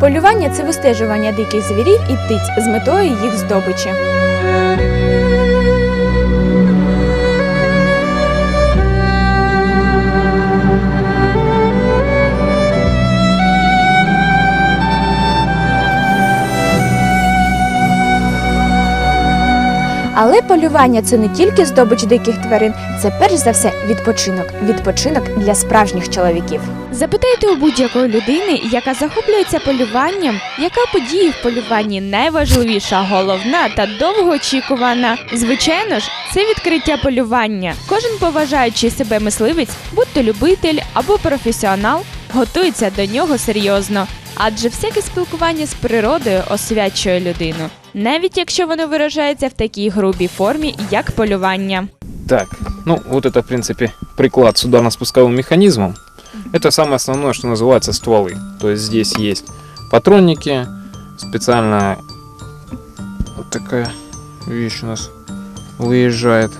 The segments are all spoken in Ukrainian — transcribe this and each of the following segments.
Полювання це вистежування диких звірів і птиць з метою їх здобичі. Але полювання це не тільки здобич диких тварин, це перш за все відпочинок. Відпочинок для справжніх чоловіків. Запитайте у будь-якої людини, яка захоплюється полюванням, яка подія в полюванні найважливіша, головна та довгоочікувана. Звичайно ж, це відкриття полювання. Кожен поважаючий себе мисливець, будь то любитель або професіонал, готується до нього серйозно. Адже всяке спілкування з природою освячує людину, навіть якщо воно виражається в такій грубій формі, як полювання. Так, ну вот это, в принципе, приклад с ударно-спусковым механизмом. Это самое основное, что называется стволы. То есть здесь есть патронники, специально вот такая вещь у нас выезжает,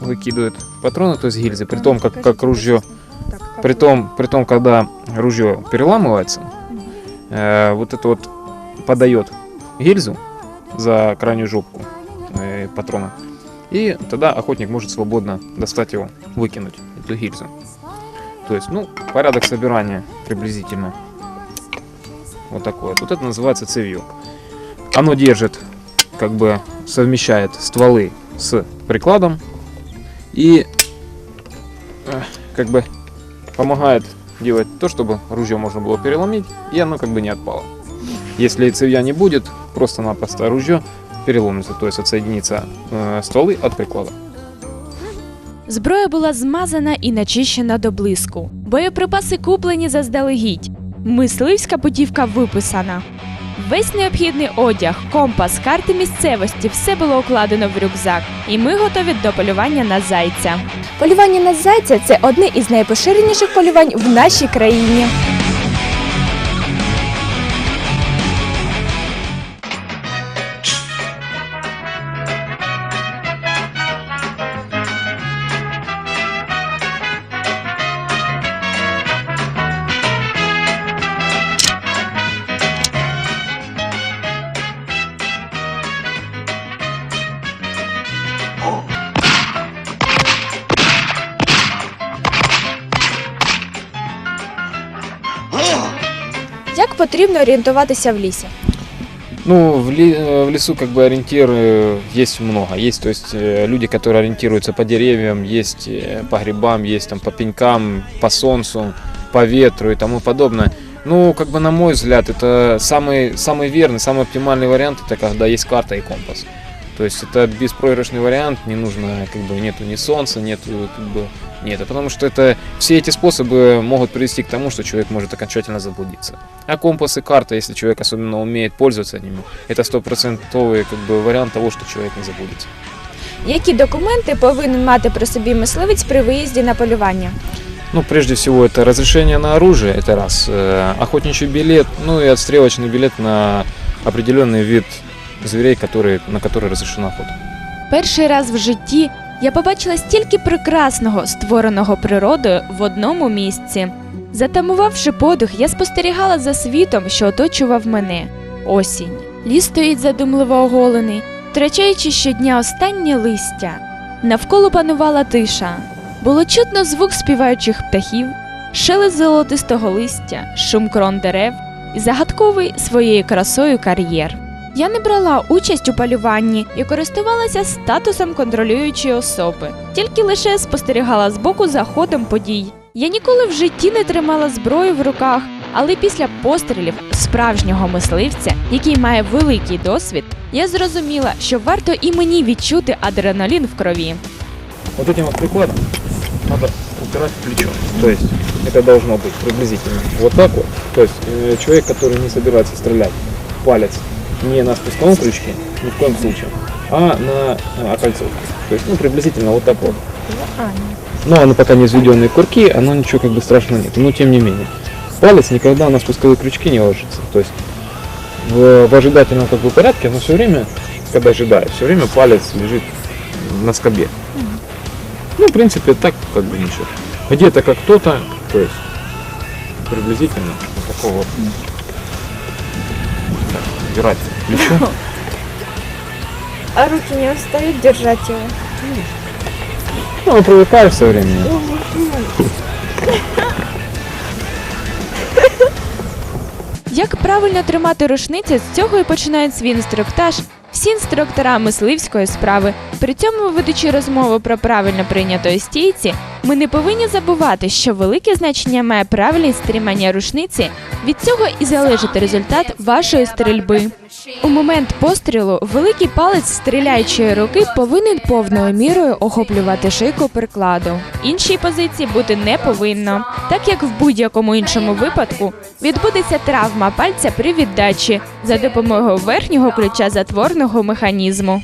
выкидывает патроны, то есть гильзы. При том, как, как ружье, при том, при том, когда ружье переламывается, э, вот это вот подает гильзу за крайнюю жопку э, патрона. И тогда охотник может свободно достать его, выкинуть эту гильзу. То есть, ну, порядок собирания приблизительно вот такой. вот. Это называется цевьё. Оно держит, как бы совмещает стволы с прикладом и э, как бы помогает делать то, чтобы ружье можно было переломить, и оно как бы не отпало. Если цевья не будет, просто-напросто ружье переломится, то есть отсоединится э, стволы от приклада. Зброя була змазана і начищена до блиску. Боєприпаси куплені заздалегідь. Мисливська путівка виписана. Весь необхідний одяг, компас, карти місцевості все було укладено в рюкзак, і ми готові до полювання на зайця. Полювання на зайця це одне із найпоширеніших полювань в нашій країні. потрібно орієнтуватися в лісі? Ну, в, ли- э, в лесу как бы ориентиры есть много. Есть, то есть, э, люди, которые ориентируются по деревьям, есть э, по грибам, есть там по пенькам, по солнцу, по ветру и тому подобное. Ну, как бы на мой взгляд, это самый, самый верный, самый оптимальный вариант, это когда есть карта и компас. То есть это беспроигрышный вариант, не нужно, как бы, нету ни солнца, нету, как бы, нет. Потому что это, все эти способы могут привести к тому, что человек может окончательно заблудиться. А компас и карта, если человек особенно умеет пользоваться ними, это стопроцентовый как бы, вариант того, что человек не заблудится. Які документи повинен мати при собі мисливець при виїзді на полювання? Ну, прежде всего, это разрешение на оружие, это раз. Э, Охотничий билет, ну и отстрелочный билет на определенный вид зверей, которые, на которые разрешена охота. Перший раз в житті я побачила стільки прекрасного, створеного природою в одному місці. Затамувавши подих, я спостерігала за світом, що оточував мене. Осінь. Ліс стоїть задумливо оголений, втрачаючи щодня останнє листя. Навколо панувала тиша. Було чутно звук співаючих птахів, шелест золотистого листя, шум крон дерев і загадковий своєю красою кар'єр. Я не брала участь у полюванні і користувалася статусом контролюючої особи, тільки лише спостерігала збоку за ходом подій. Я ніколи в житті не тримала зброю в руках, але після пострілів справжнього мисливця, який має великий досвід, я зрозуміла, що варто і мені відчути адреналін в крові. Вот этим вот прикладом надо упирать в плечо. То есть это должно быть приблизительно вот так вот. То есть э, человек, который не собирается стрелять, палец не на спусковом крючке, ни в коем случае, а на э, окольцовке. То есть, ну, приблизительно вот так вот. Но оно пока не взведенные курки, оно ничего как бы страшного нет. Но тем не менее. Палец никогда на спусковые крючки не ложится. То есть в, в ожидательном как бы порядке, оно все время, когда ожидает, все время палец лежит на скобе. Ну, в принципе, так как бы ничего. Где-то как кто-то, то есть приблизительно вот такого вот убирать плечо. А руки не устают держать его? Ну, привыкаешь со временем. Як правильно тримати рушниці, з цього і починають свій інструктаж всі інструктора мисливської справи. При цьому, ведучи розмову про правильно прийнятої стійці, ми не повинні забувати, що велике значення має правильність стримання рушниці. Від цього і залежить результат вашої стрільби. У момент пострілу великий палець стріляючої руки повинен повною мірою охоплювати шийку прикладу. Іншій позиції бути не повинно, так як в будь-якому іншому випадку відбудеться травма пальця при віддачі за допомогою верхнього ключа затворного механізму.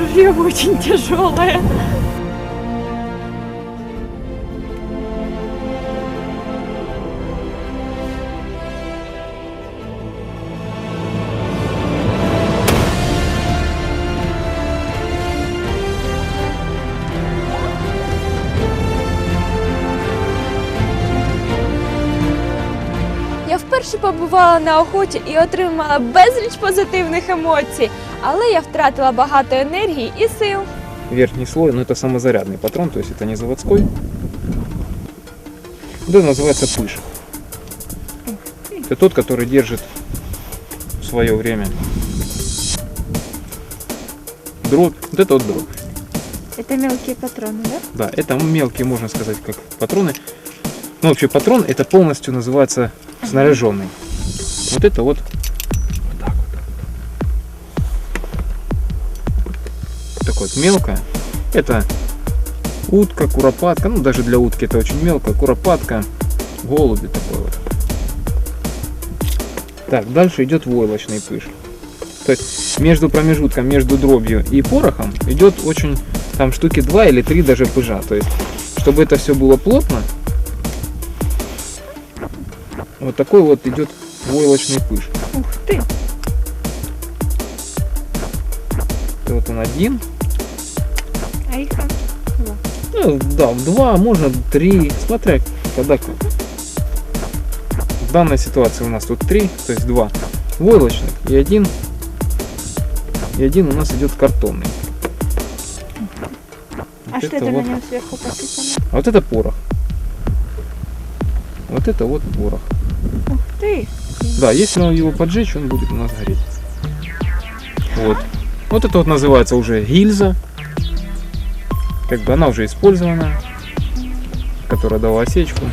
Ружье очень тяжелое. побувала на охоті і отримала безліч позитивних емоцій, але я втратила багато енергії і сил. Верхний слой, но это самозарядный патрон, то есть это не заводской. Вот это называется пыш. Это тот, который держит в свое время дробь. Вот это вот дробь. Это мелкие патроны, да? Да, это мелкие, можно сказать, как патроны. Ну, вообще патрон это полностью называется снаряженный. Вот это вот так вот. Так вот, мелкая. Это утка, куропатка. Ну, даже для утки это очень мелко. Куропатка, голуби такой вот. Так, дальше идет войлочный пыш. То есть между промежутком, между дробью и порохом идет очень там штуки 2 или 3 даже пыжа. То есть, чтобы это все было плотно, вот такой вот идет войлочный пыш. Ух ты! Это вот он один. А их там? Ну, да, в два, можно три, смотря когда как. В данной ситуации у нас тут три, то есть два войлочных и один, и один у нас идет картонный. А Вот что это вот, на нем сверху посыпано? а вот это порох. Вот это вот порох. Ух ты! Да, если его поджечь, он будет у нас гореть. Вот. Вот это вот называется уже гильза. Как бы она уже использована, которая дала осечку.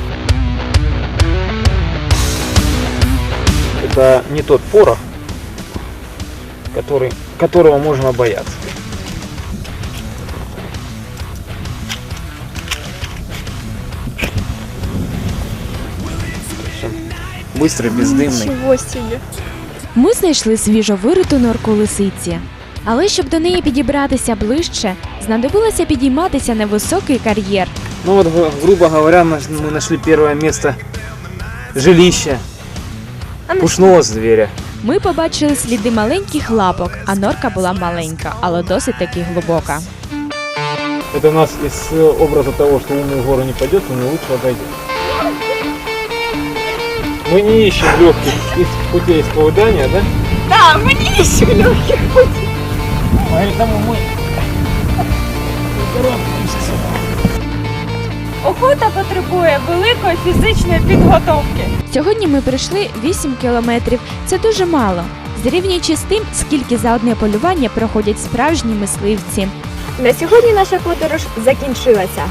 Это не тот порох, который, которого можно бояться. Быстрый, бездымный. Ничего себе! Ми знайшли свіжо вириту норку лисиці. Але щоб до неї підібратися ближче, знадобилося підійматися на високий кар'єр. Ну вот, гру- грубо говоря, наш- мы нашли первое место жилища А ну пушного зверя. Ми побачили сліди маленьких лапок, а норка була маленька, але досить таки глибока. Это у нас из э, образа того, что умный в гору не пойдет, умный лучше обойдет. Мы не ищем легких из путей исповедания, да? Да, мы не ищем легких путей. Поэтому мы Охота потребує великої фізичної підготовки. Сьогодні ми пройшли 8 кілометрів. Це дуже мало. Зрівнюючи з тим, скільки за одне полювання проходять справжні мисливці. На сьогодні наша подорож закінчилася.